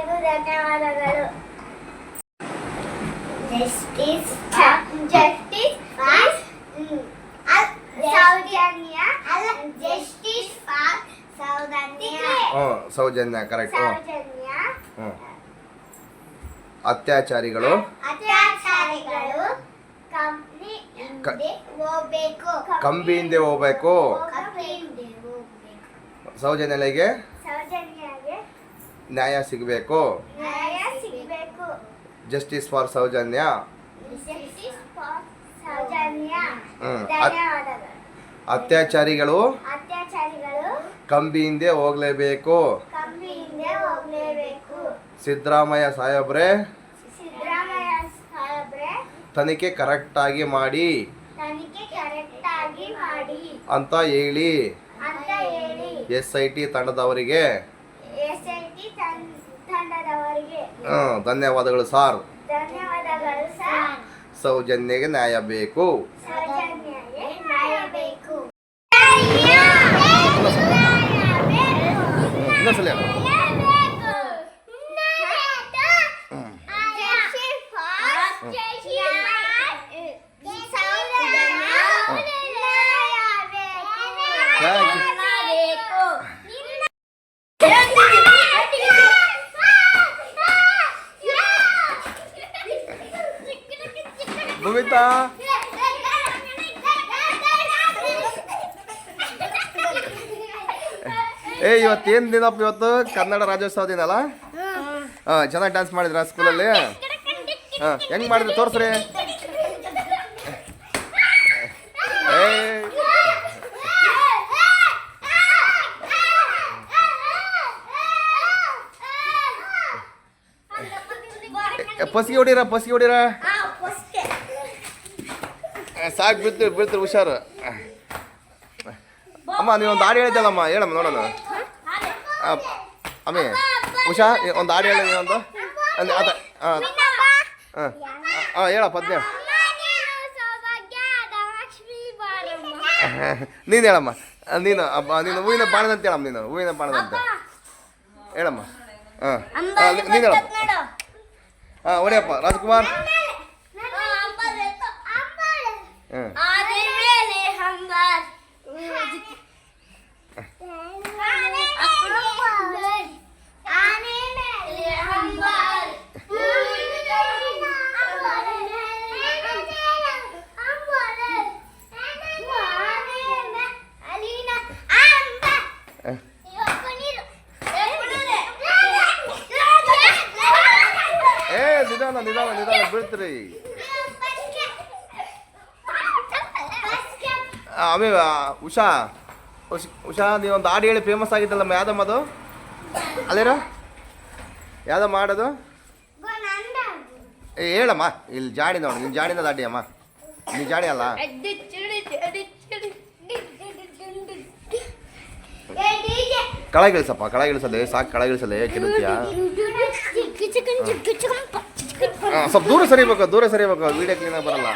ಎಲ್ಲರಿಗೂ ಧನ್ಯವಾದಗಳು. Justice justice Soujanya justice for Soujanya ಹ್ಞೂ ಸೌಜನ್ಯ ಕರೆಕ್ಟ್ ಹ್ಞೂ ಸೌಜನ್ಯ. ಹ್ಞೂ ಅತ್ಯಾಚಾರಿಗಳು. ಅತ್ಯಾಚಾರಿಗಳು. ಕಂಪ್ನಿ ಹಿಂದೆ ಹೋಗ್ಬೇಕು. ಕಂಬಿ ಹಿಂದೆ ಹೋಗ್ಬೇಕು. ಕಂಪ್ನಿ ಹಿಂದೆ ಹೋಗ್ಬೇಕು ಸೌಜನ್ಯಗೆ ಸೌಜನ್ಯಗೆ ನ್ಯಾಯ ಸಿಗಬೇಕು. Justice for Soujanya. ಅತ್ಯಾಚಾರಿಗಳು. ಕಂಬಿಯಿಂದ ಕಂಬಿ ಹಿಂದೆ ಹೋಗಲೇಬೇಕು. ಸಿದ್ದರಾಮಯ್ಯ ಸಾಹೇಬ್ರೆ. ತನಿಖೆ ಕರೆಕ್ಟಾಗಿ ಮಾಡಿ. ತನಿಖೆ ಕರೆಕ್ಟ್ ಆಗಿ ಮಾಡಿ ಅಂತ ಹೇಳಿ. ಎಸ್ ಐ ಟಿ ತಂಡದವರಿಗೆ ಎಸ್ ಐ ಟಿ ತಂಡದವರಿಗೆ ಹ್ಮ್, ಧನ್ಯವಾದಗಳು ಸಾರ್. ಧನ್ಯವಾದಗಳು ಸರ್. ಸೌಜನ್ಯಗೆ ನ್ಯಾಯ ಬೇಕು. ಸೌಜನ್ಯಗೆ ನ್ಯಾಯ ಬೇಕು. ಇನ್ನೊಂದ್ಸಲ ಏ ಏನು ದಿನಪ್ಪ ಇವತ್ತು? ಕನ್ನಡ ರಾಜ್ಯೋತ್ಸವ ದಿನ ಅಲ್ಲ ಹಾಂ, ಚೆನ್ನಾಗಿ ಡ್ಯಾನ್ಸ್ ಮಾಡಿದ್ರ ಸ್ಕೂಲಲ್ಲಿ ಹಾಂ, ಹೆಂಗೆ ಮಾಡಿದ್ರಿ? ತೋರಿಸ್ರಿ. ಏ ಪಸಿಗೆ ಹೊಡೀರ ಪಸಿಗೆ ಹೊಡೀರ? ಸಾಕು ಬಿತ್ತು ಬಿಡ್ತೀರಿ ಹುಷಾರು. ಅಮ್ಮ, ನೀವೊಂದು ಹಾಡು ಹೇಳಿದ್ದಲ್ಲಮ್ಮ ಹೇಳಮ್ಮ, ನೋಡೋಣ. ಅಮ್ಮಿ ಉಷಾ ಒಂದು ಹಾಡು ಹೇಳಿ ಒಂದು ಅಂದ್ರೆ ಅದ ಹಾಂ ಹಾಂ ಹಾಂ ಹೇಳಪ್ಪ ಪದ್ಯ ನೀನು ಹೇಳಮ್ಮ. ನೀನು ನೀನು ಹೂವಿನ ಬಾಣದಂತ ಹೇಳಮ್ಮ ನೀನು ಹೂವಿನ ಬಾಣದಂತ ಹೇಳಮ್ಮ. ಹಾಂ ನೀನು ಹೇಳಮ್ಮ. ಹಾಂ ಒಡೆಯಪ್ಪ ರಾಜ್ಕುಮಾರ್. ಹಾಂ ನಿಧಾನ ನಿಧಾನ ನಿಧಾನ ಬೀಳ್ತೀರಿ ಆ, ಆಮೇಲೆ ಆ, ಉಷಾ ಉಷ್- ಉಷಾ ನೀವು ಒಂದು ಹಾಡು ಹೇಳಿ ಫೇಮಸ್ ಆಗಿದ್ದಲ್ಲ ಯಾವ್ದಮ್ಮ ಅದು ಅಲ್ಲೇರ ಯಾವ್ದು ಮಾಡೋದು ಏ ಹೇಳಮ್ಮ ಇಲ್ಲಿ ಜಾಡಿ ನೋಡು ನೀನು ಜಾಡಿನ ದಾಡಿ ಅಮ್ಮ ನೀನು ಜಾಡಿ ಅಲ್ಲ ಕೆಳಗಿಳಿಸಪ್ಪ ಕೆಳಗಿಳಿಸಲೇ ಸಾಕು ಕೆಳಗಿಳಿಸಲೇ ಕಿರುತ್ಯ ಹಾಂ ಸ್ವಲ್ಪ ದೂರ ಸರಿಬೇಕು ದೂರ ಸರಿಬೇಕು ವೀಡಿಯೋ ಕ್ಲೀನಾಗಿ ಬರಲ್ಲ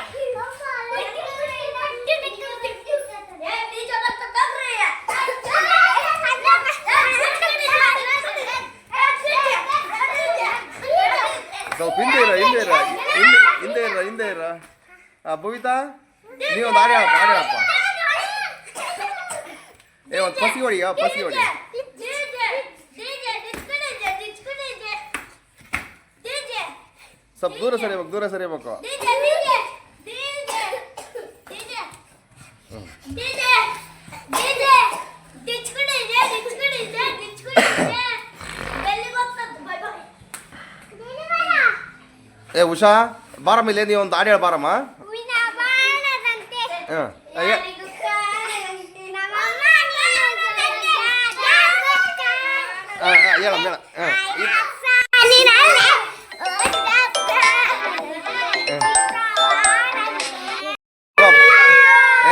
ಇರ, ಹಿಂದೆ ಇರ ಹಿಂದೆ ಇರ. ಹಾಂ ಭವಿತಾ ನೀವು ಒಂದು ಹಾಡು ಹೇಳಪ್ಪ ಹಾಡು ಹೇಳಪ್ಪ ಏ, ಒಂದು ಪಸಿ ಹೊಡಿ ಪಸಿ ಹೊಡಿ. ಸ್ವಲ್ಪ ದೂರ ಸರಿಬೇಕು ದೂರ ಸರಿಬೇಕು. ಏ ಉಷಾ ಬಾರಮ್ಮ ಇಲ್ಲೇ ನೀವು ಒಂದು ಹಾಡು ಹೇಳಿ ಬಾರಮ್ಮ. ಹಾಂ ಹಾಂ ಹಾಂ ಹೇಳಮ್ಮ ಹೇಳ ಹಾಂ.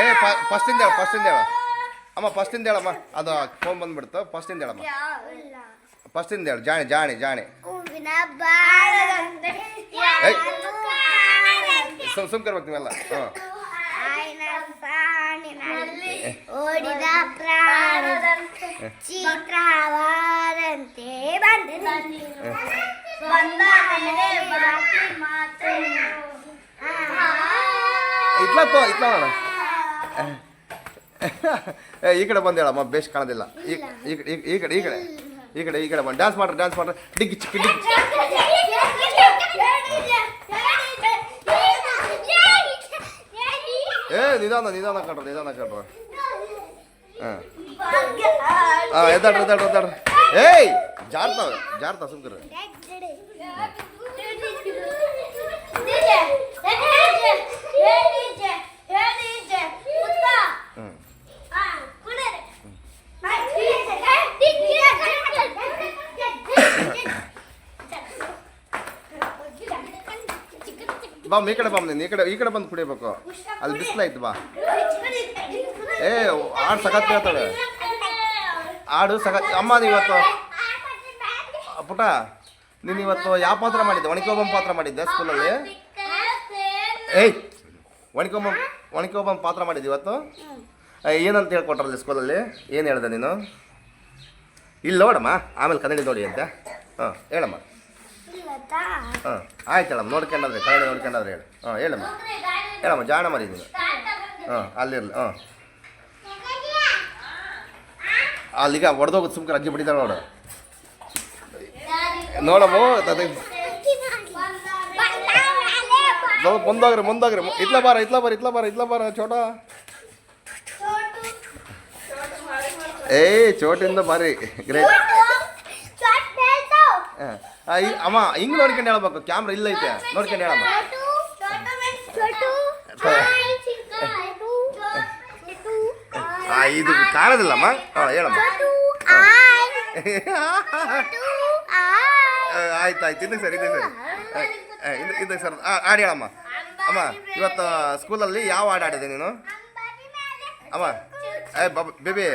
ಏ ಫಸ್ಟಿಂದ ಹೇಳ ಫಸ್ಟಿಂದ ಹೇಳ. ಅಮ್ಮ ಫಸ್ಟಿಂದ ಹೇಳಮ್ಮ. ಅದು ಫೋನ್ ಬಂದ್ಬಿಡ್ತು. ಫಸ್ಟಿಂದ ಹೇಳಮ್ಮ. ಫಸ್ಟಿಂದ ಹೇಳು ಜಾಣಿ ಜಾಣಿ ಜಾಣಿ. ಕಾಣದಂತೆ. ಸುಮ್ ಕರ್ಬೇಕು ನೀವೆಲ್ಲ. ಹಾಂ. ಓಡಿದ ಪ್ರಾಣ ಚಿತ್ರವಾದಂತೆ ಬಂದ ಇಟ್ಲ ನೋಡ ಈ ಕಡೆ ಬಂದೇಳಮ್ಮ ಬೇಸ್ ಕಾಣೋದಿಲ್ಲ. ಈ ಕಡೆ ಈ ಕಡೆ ಈ ಕಡೆ. ಈ ಕಡೆ ಈ ಕಡೆ ಬಂದು ಡ್ಯಾನ್ಸ್ ಮಾಡ್ರಿ ಡ್ಯಾನ್ಸ್ ಮಾಡ್ರಿ ಡಿಗ್ಗಿ ಚಿಕ್ಕಿ ಡಿಗ್ಗಿ ಏ ನಿಧಾನ ನಿಧಾನ ಕಣ್ರಿ ನಿಧಾನ ಕಣ್ರಿ ಹಾಂ ಹಾಂ ಎದ್ದಾಡ್ರಿ ಎದ್ದಾಡ್ರಿ ಎದ್ದಾಡ್ರಿ ಏಯ್ ಜಾರ್ತಾವ ಜಾರ್ತಾವ ಸುಮ್ಕಿರಿ ಬಾ ಈ ಕಡೆ ಬಾ ನೀನು ಈ ಕಡೆ ಈ ಕಡೆ ಬಂದು ಕುಡಿಬೇಕು. ಅಲ್ಲಿ ಬಿಸಿಲಾಯ್ತು ಬಾ. ಏ, ಆಡು ಸಖತ್ ಹೇಳ್ತಾಳೆ ಆಡು ಸಖತ್, ಅಮ್ಮ ನೀವತ್ತು ಪುಟ, ನೀನು ಇವತ್ತು ಯಾವ ಪಾತ್ರ ಮಾಡಿದ್ದೆ? ಒಣಕೊಬ್ಬಂ ಪಾತ್ರ ಮಾಡಿದ್ದೆ ಸ್ಕೂಲಲ್ಲಿ? ಏಯ್ ಒಣಕೊಬ್ಬಂ ಒಣಕೊಬ್ಬಂ ಪಾತ್ರ ಮಾಡಿದ್ದೆ ಇವತ್ತು? ಏನಂತ ಹೇಳ್ಕೊಟ್ರಲ್ಲಿ ಸ್ಕೂಲಲ್ಲಿ? ಏನು ಹೇಳ್ದೆ ನೀನು? ಇಲ್ಲಿ ನೋಡಮ್ಮ, ಆಮೇಲೆ ಕನ್ನಡಿ ನೋಡಿ ಅಂತ. ಹಾಂ, ಹೇಳಮ್ಮ. ಹಾಂ ಆಯ್ತು ಹೇಳಮ್ಮ ನೋಡ್ಕೊಂಡಾದ್ರೆ ಕನ್ನಡಿ ನೋಡ್ಕೊಂಡಾದ್ರೆ ಹೇಳು. ಹಾಂ ಹೇಳಮ್ಮ. ಹೇಳಮ್ಮ ಜಾಣ ಮರಿ ನೀನು ಹಾಂ ಅಲ್ಲಿರಲಿ ಹಾಂ. ಅಲ್ಲಿಗ ಹೊಡೆದೋಗುತ್ತೆ ಸುಮ್ಕೆ ಅಜ್ಜಿ ಬಿಟ್ಟಿದ್ದಾಳೆ ನೋಡು. ನೋಡಮ್ಮ ಮುಂದಾಗ್ರಿ ಮುಂದಾಗ್ರಿ ಇತ್ಲ ಬಾರ ಇತ್ಲ ಬಾರ ಇತ್ಲ ಬಾರ ಇತ್ಲ ಬಾರ ಚೋಟ. ಏಯ್ ಚೋಟಿಂದ ಬಾರಿ. ಗ್ರೇಟ್. ಅಮ್ಮ ಹಿಂಗ್ ನೋಡ್ಕೊಂಡು ಹೇಳ್ಬೇಕು. ಕ್ಯಾಮ್ರಾ ಇಲ್ಲ ಐತೆ. ನೋಡ್ಕೊಂಡು ಹೇಳಮ್ಮ. ಇದು ಕಾಣೋದಿಲ್ಲಮ್ಮ. ಹಾಂ ಹೇಳಮ್ಮ. ಆಯ್ತು ಆಯ್ತು. ಇದಕ್ಕೆ ಸರಿ ಇದೆ ಸರಿ. ಆ, ಇದು ಇದು ಸರ್. ಆಡಿ ಹೇಳಮ್ಮ. ಅಮ್ಮ ಇವತ್ತು ಸ್ಕೂಲಲ್ಲಿ ಯಾವ ಹಾಡು ಆಡಿದೆ ನೀನು? ಅಮ್ಮ ಏ ಬಾಬ್ ಬೇಬಿ.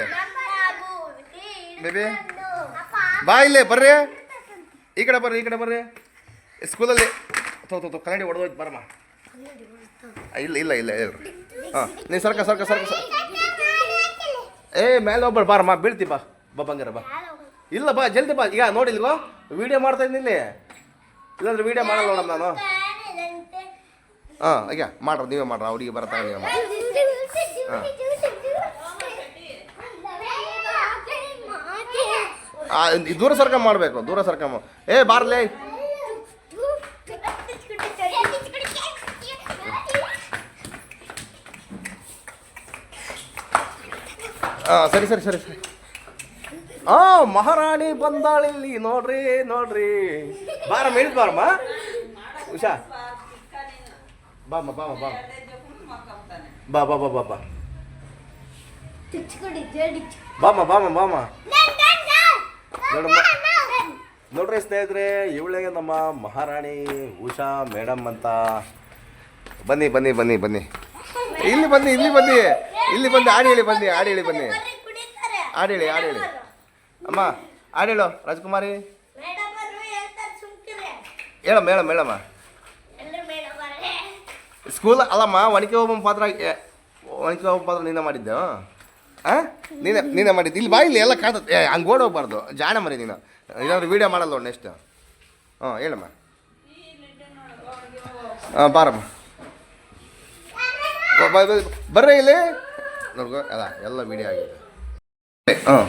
ಬೇಬಿ ಬಾ ಇಲ್ಲೇ ಬರ್ರಿ. ಈ ಕಡೆ ಬರ್ರಿ ಈ ಕಡೆ ಬರ್ರಿ. ಸ್ಕೂಲಲ್ಲಿ ತೋ ತೋ ಕನ್ನಡಿ ಹೊಡೆದೋಯ್ತು ಬರಮ್ಮ. ಇಲ್ಲ ಇಲ್ಲ ಇಲ್ಲ ಹೇಳ್ರಿ. ಹಾಂ ನೀನು ಸರ್ಕ ಸರ್ಕ ಸರ್ಕ ಸರ್ ಏ ಮೇಲೆ ಒಬ್ಬಳು ಬಾರಮ್ಮ ಬೀಳ್ತಿ ಬಾ. ಬಾ ಬಂಗಾರ ಬಾ. ಇಲ್ಲ ಬಾ ಜಲ್ದಿ ಬಾ. ಈಗ ನೋಡಿಲ್ವಾ? ವಿಡಿಯೋ ಮಾಡ್ತಾ ಇದ್ದೀನಿ ಇಲ್ಲಿ. ಇಲ್ಲಾಂದ್ರೆ ವಿಡಿಯೋ ಮಾಡಲ್ಲ ನೋಡಮ್ಮ ನಾನು. ಹಾಂ ಈಗ ಮಾಡ್ರಿ ನೀವೇ ಮಾಡ್ರಿ ಅವರಿಗೆ ಬರ್ತಾ ನೀವೇ ಆ, ದೂರ ಸರ್ಕ ಮಾಡಬೇಕು ದೂರ ಸರ್ಕ ಏ ಬಾರ್ಲೇ. ಹಾಂ ಸರಿ ಸರಿ ಸರಿ ಸರಿ. ಆ ಮಹಾರಾಣಿ ಬಂದಾಳಿಲ್ಲಿ ನೋಡ್ರಿ ನೋಡ್ರಿ. ಬಾರಮ್ಮ ಇಳಿದ್ ಬಾರಮ್ಮ. ಉಷಾ. ಬಾಮ್ಮ ಬಾಮ್ಮ ಬಾ ಬಾ ಬಾ. ಬಾ ಬಾ ಬಾ ಬಾಮ್ಮ ಬಾಮ್ಮ ಬಾಮ್ಮ. ನೋಡ್ರಿ ಸ್ನೇಹಿತರೆ ಇವಳಿಗೆ ನಮ್ಮ ಮಹಾರಾಣಿ ಉಷಾ ಮೇಡಮ್ ಅಂತ. ಬನ್ನಿ ಬನ್ನಿ ಬನ್ನಿ ಬನ್ನಿ. ಇಲ್ಲಿ ಬನ್ನಿ ಇಲ್ಲಿ ಬನ್ನಿ. ಇಲ್ಲಿ ಬಂದು ಆಡಿ ಹೇಳಿ, ಬನ್ನಿ, ಆಡಿ ಹೇಳಿ, ಬನ್ನಿ. ಆಡಿ ಹೇಳಿ ಆಡಿ ಹೇಳಿ. ಅಮ್ಮ, ಆಡಿ ಹೇಳು, ರಾಜ್ಕುಮಾರಿ. ಹೇಳಮ್ಮ ಹೇಳಮ್ಮ ಹೇಳಮ್ಮ. ಸ್ಕೂಲ್, ಅಲ್ಲಮ್ಮ, ಒಣಕೆ ಹೋಗೋ ಪಾತ್ರ ಒಣಕೆ ಹೋಗೋ ಪಾತ್ರ ನೀನು ಮಾಡಿದ್ದೆ? ಹಾಂ ನೀನೇ ನೀನೇ ಮಾಡಿದ್ದು. ಇಲ್ಲಿ ಬಾ ಇಲ್ಲಿ ಎಲ್ಲ ಕಾಣ್ತದೆ ಏ, ಹಂಗೆ ಓಡೋಗ್ಬಾರ್ದು ಜಾಣ ಮರಿ ನೀನು. ಏನಾದ್ರು ವೀಡಿಯೋ ಮಾಡಲ್ಲ ನೆಕ್ಸ್ಟ್ ಹಾಂ ಹೇಳಮ್ಮ. ಹಾಂ, ಬಾರಮ್ಮ. ಬರ್ರಿ ಇಲ್ಲಿ. ನೋಡ್ಕೊ, ಅಲ್ಲ, ಎಲ್ಲ ವೀಡಿಯೋ ಆಗಿದೆ. ಹಾಂ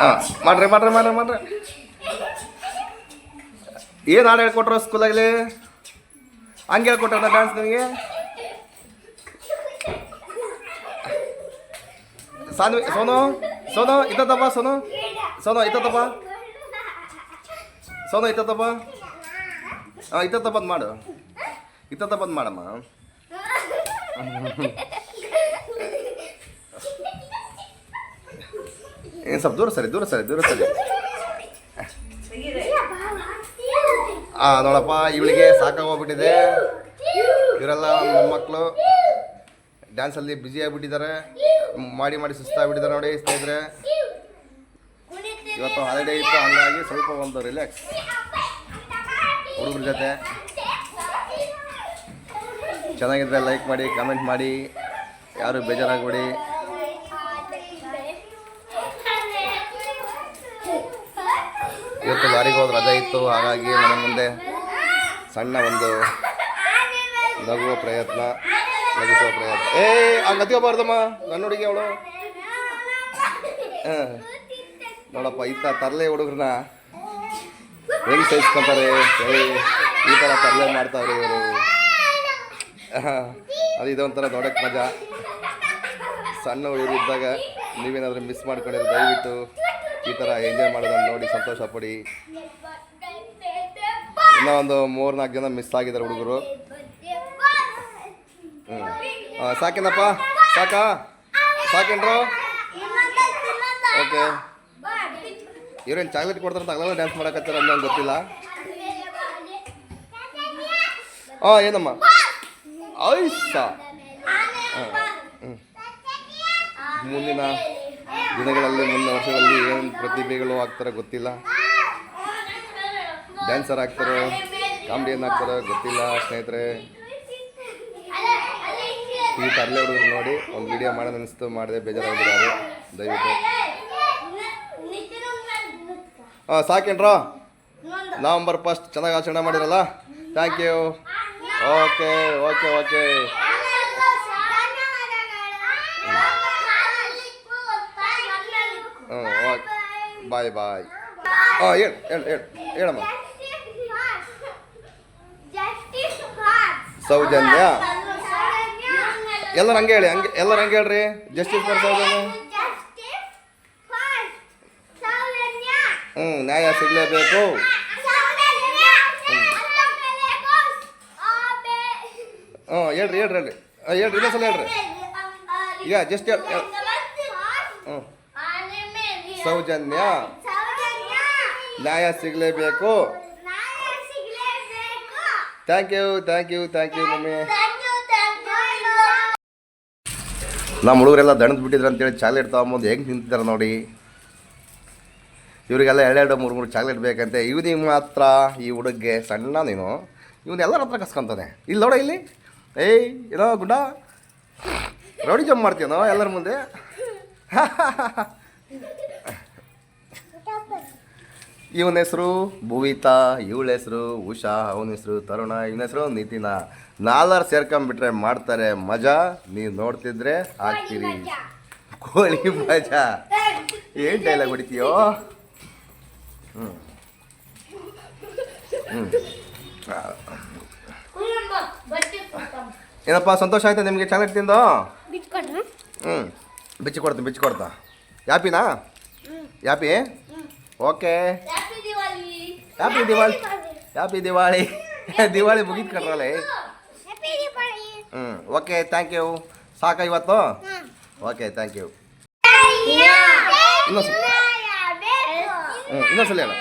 ಹಾಂ, ಮಾಡ್ರಿ ಮಾಡ್ರಿ ಮಾಡ್ರಿ ಮಾಡ್ರಿ. ಏನು ಹಾಡು ಹೇಳ್ಕೊಟ್ರು ಸ್ಕೂಲಾಗಲಿ ಹಂಗೆ ಹೇಳ್ಕೊಟ್ರ ಡ್ಯಾನ್ಸ್ ನಿನಗೆ? ಸಾನ್ವಿ ಸೋನು ಸೋನು ಇತ್ತಪ್ಪ ಸೋನು. ಸೋನು ಇತ್ತಪ್ಪ ಸೋನು ಇತ್ತಪ್ಪ ಹಾಂ ಇತ್ತ ಬಂದು ಮಾಡು. ಇತ್ತ ಬಂದು ಮಾಡಮ್ಮ. ಏನು ಸ್ವಲ್ಪ ದೂರ ಸರಿ ದೂರ ಸರಿ ದೂರ ಸರಿ. ಆ, ನೋಡಪ್ಪ, ಇವಳಿಗೆ ಸಾಕಾಗೋಗ್ಬಿಟ್ಟಿದೆ ಇವರೆಲ್ಲ ಮೊಮ್ಮಕ್ಕಳು ಡ್ಯಾನ್ಸಲ್ಲಿ ಬ್ಯುಸಿ ಆಗಿಬಿಟ್ಟಿದ್ದಾರೆ. ಮಾಡಿ ಮಾಡಿ ಸುಸ್ತಾಗ್ಬಿಟ್ಟಿದ್ದಾರೆ ನೋಡಿ, ಸ್ನೇಹಿತರೆ. ಇವತ್ತು ಹಾಲಿಡೇ ಇತ್ತು, ಹಂಗಾಗಿ ಸ್ವಲ್ಪ ಒಂದು ರಿಲ್ಯಾಕ್ಸ್ ಹುಡುಗ್ರ ಜೊತೆ. ಚೆನ್ನಾಗಿದ್ರೆ ಲೈಕ್ ಮಾಡಿ ಕಮೆಂಟ್ ಮಾಡಿ. ಯಾರು ಬೇಜಾರಾಗಬೇಡಿ. ಇವತ್ತು ಲಾರಿಗೆ ಹೋದ ರಜೆ ಇತ್ತು, ಹಾಗಾಗಿ ನನ್ನ ಮುಂದೆ ಸಣ್ಣ ಒಂದು ನಗುವ ಪ್ರಯತ್ನ. ನಗಿಸುವ ಪ್ರಯತ್ನ ಏ ಹಂಗೆ ಹತ್ಕೋಬಾರ್ದಮ್ಮ ನನ್ನ ಹುಡುಗಿ ಅವಳು. ಹಾಂ. ನೋಡಪ್ಪ, ಇತ್ತ ತರಲೆ ಹುಡುಗ್ರನ್ನ ಹೆಂಗೆ ಸಹಿಸ್ಕೊಂತಾರೆ ಈ ಥರ ತರಲೆ ಮಾಡ್ತಾವ್ರಿ ಇವರು. ಅದು ಇದೊಂಥರ ನೋಡೋಕ್ಕೆ ಮಜಾ. ಸಣ್ಣ ಹುಡುಗರು ಇದ್ದಾಗ ನೀವೇನಾದರೂ ಮಿಸ್ ಮಾಡ್ಕೊಂಡಿರೋ ದಯವಿಟ್ಟು ಈ ಥರ ಎಂಜಾಯ್ ಮಾಡೋದನ್ನು ನೋಡಿ ಸಂತೋಷ ಪಡಿ. ಇನ್ನೂ ಒಂದು ಮೂರು ನಾಲ್ಕು ಜನ ಮಿಸ್ ಆಗಿದ್ದಾರೆ ಹುಡುಗರು. ಹ್ಞೂ ಸಾಕೇನಪ್ಪ? ಸಾಕಾ? ಸಾಕೇನ್ರು? ಓಕೆ. ಇವ್ರೇನು ಚಾಕ್ಲೇಟ್ ಕೊಡ್ತಾರಂತ ಅಗಲ ಡ್ಯಾನ್ಸ್ ಮಾಡಕತ್ತಾರ ಅನ್ನೋ ಗೊತ್ತಿಲ್ಲ. ಹಾಂ ಏನಮ್ಮ? ಐಸ. ಮುಂದಿನ ದಿನಗಳಲ್ಲಿ, ಮುಂದಿನ ವರ್ಷಗಳಲ್ಲಿ ಏನು ಪ್ರತಿಭೆಗಳು ಆಗ್ತಾರೆ ಗೊತ್ತಿಲ್ಲ. ಡ್ಯಾನ್ಸರ್ ಆಗ್ತಾರೆ, ಕಾಮಿಡಿಯನ್ ಆಗ್ತಾರೆ ಗೊತ್ತಿಲ್ಲ ಸ್ನೇಹಿತರೆ. ಈ ತರಲೆ ಹುಡುಗರು ನೋಡಿ ಒಂದು ವಿಡಿಯೋ ಮಾಡೋದು ಅನಿಸ್ತು ಮಾಡಿದೆ ಬೇಜಾರಾಗಿದ್ದಾರೆ ದಯವಿಟ್ಟು. ಹಾಂ ಸಾಕೇನ್ರಾ? ನವಂಬರ್ ಫಸ್ಟ್ ಚೆನ್ನಾಗಿ ಆಚರಣೆ ಮಾಡಿರಲ್ಲ? Thank you okay okay okay ಹ್ಞೂ ಓಕೆ ಬಾಯ್ ಬಾಯ್ ಹಾಂ ಹೇಳು ಹೇಳು ಹೇಳು ಹೇಳಮ್ಮ. ಸೌಜನ್ಯ. ಎಲ್ಲರೂ ಹಂಗೆ ಹೇಳಿ ಹಂಗೆ ಎಲ್ಲರೂ ಹಂಗೆ ಹೇಳ್ರಿ. ಜಸ್ಟಿಸ್ ಫಾರ್ ಸೌಜನ್ಯ ಹ್ಞೂ ನ್ಯಾಯ ಸಿಗಲೇಬೇಕು. ಹ್ಞೂ ಹೇಳ್ರಿ ಹೇಳ್ರಿ ಹೇಳ್ರಿ. ಹೇಳ್ರಿ ಹೇಳ್ರಿ ಇನ್ನೊಂದ್ಸಲ ಹೇಳ್ರಿ. ಈಗ ಜಸ್ಟ್. ಹ್ಞೂ ಸೌಜನ್ಯ. ನ್ಯಾಯ ಸಿಗಲೇಬೇಕು. Thank you thank you thank you mummy. ನಮ್ಮ ಹುಡುಗರೆಲ್ಲ ದಣದ್ ಬಿಟ್ಟಿದ್ರು ಅಂತೇಳಿ ಚಾಕ್ಲೇಟ್ ತೊಗೊಂಬಂದು ಹೆಂಗೆ ತಿಂತಿದ್ದಾರೆ ನೋಡಿ. ಇವರಿಗೆಲ್ಲ ಎರಡೆರಡು, ಮೂರು ಮೂರು ಚಾಕ್ಲೇಟ್ ಬೇಕಂತೆ. ಇವನಿಗೆ ಮಾತ್ರ ಈ ಹುಡುಗ್ಗೆ ಸಣ್ಣ ನೀನು. ಇವನು ಎಲ್ಲರ ಹತ್ರ ಕಸ್ಕೊಂತಾನೆ. ಇಲ್ಲಿ ನೋಡ ಇಲ್ಲಿ. ಏಯ್, ಏನೋ ಗುಡ್ಡ. ರೌಡಿ ಜಂಪ್ ಮಾಡ್ತೀನೋ ಎಲ್ಲರ ಮುಂದೆ. ಇವನ ಹೆಸರು ಭುವಿತಾ ಇವಳ ಹೆಸರು ಉಷಾ ಅವನ ಹೆಸರು ತರುಣ ಇವನ ಹೆಸರು ನಿತಿನ. ನಾಲ್ವರು ಸೇರ್ಕೊಂಡ್ಬಿಟ್ರೆ ಮಾಡ್ತಾರೆ ಮಜಾ. ನೀವು ನೋಡ್ತಿದ್ರೆ ಹಾಕ್ತೀರಿ ಕೋಳಿ ಮಜಾ. ಏನು ಡೈಲಾಗ್ ಹೊಡಿತೀಯೋ? ಹ್ಞೂ ಹ್ಞೂ ಏನಪ್ಪ ಸಂತೋಷ ಆಯ್ತಾ ನಿಮಗೆ ಚಾಕ್ಲೇಟ್ ತಿಂದು? ಹ್ಞೂ ಬಿಚ್ಚಿ ಕೊಡ್ತೀನಿ ಬಿಚ್ಚಿ ಕೊಡ್ತಾ ಯಾಪಿನಾ ಯಾಪಿ? Okay. Happy Diwali happy Diwali Diwali ಮುಗೀತು ಕಣ್ರಲ್ಲ ಹ್ಞೂ ಓಕೆ ಥ್ಯಾಂಕ್ ಯು ಸಾಕ ಇವತ್ತು? ಓಕೆ ಥ್ಯಾಂಕ್ ಯು ಇನ್ನೊಂದ್ಸಲ. ಹ್ಞೂ ಇನ್ನೊಂದ್ಸಲ ಹೇಳ.